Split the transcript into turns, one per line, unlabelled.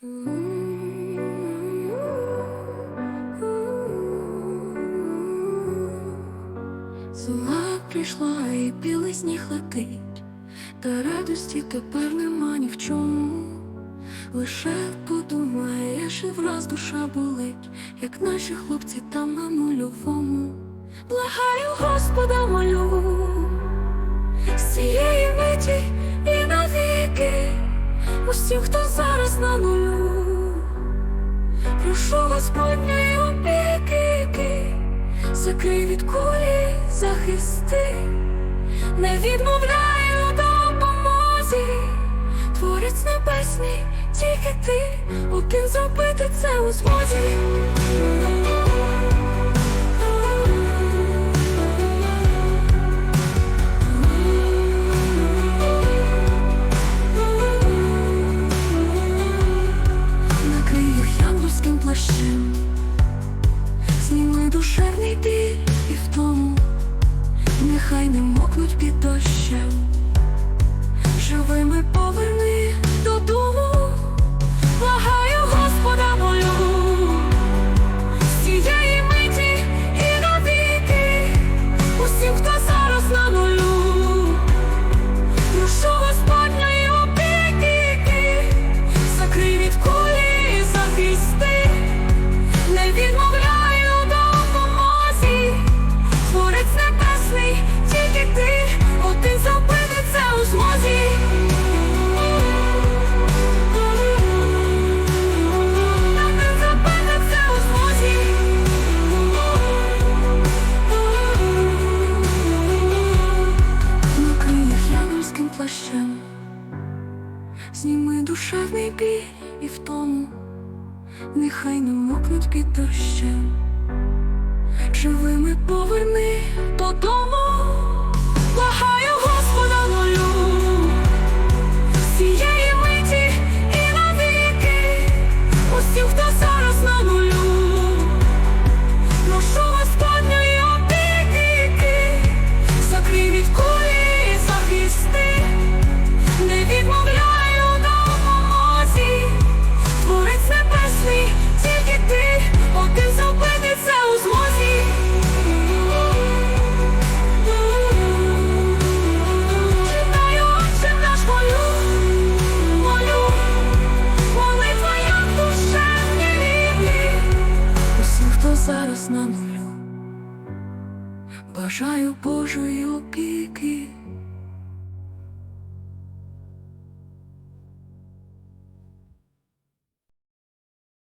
Зима прийшла і білий сніг летить, та радості тепер нема ні в чому. Лише подумаєш і враз душа болить, як наші хлопці там на нульовому. Благаю Господа молю з цієї миті і навіки, усім, хто зараз на нулю. Прошу Господньої опіки, закрий від кулі, захисти, не відмовляй у допомозі, творець небесний, тільки ти, один зробити це у змозі. Зніми душевний біль і втому, нехай не мокнуть під дощем, живими поверни додому, душевний біль і втому, нехай не мокнуть під дощем, живими поверни додому, Бажаю Божої опіки,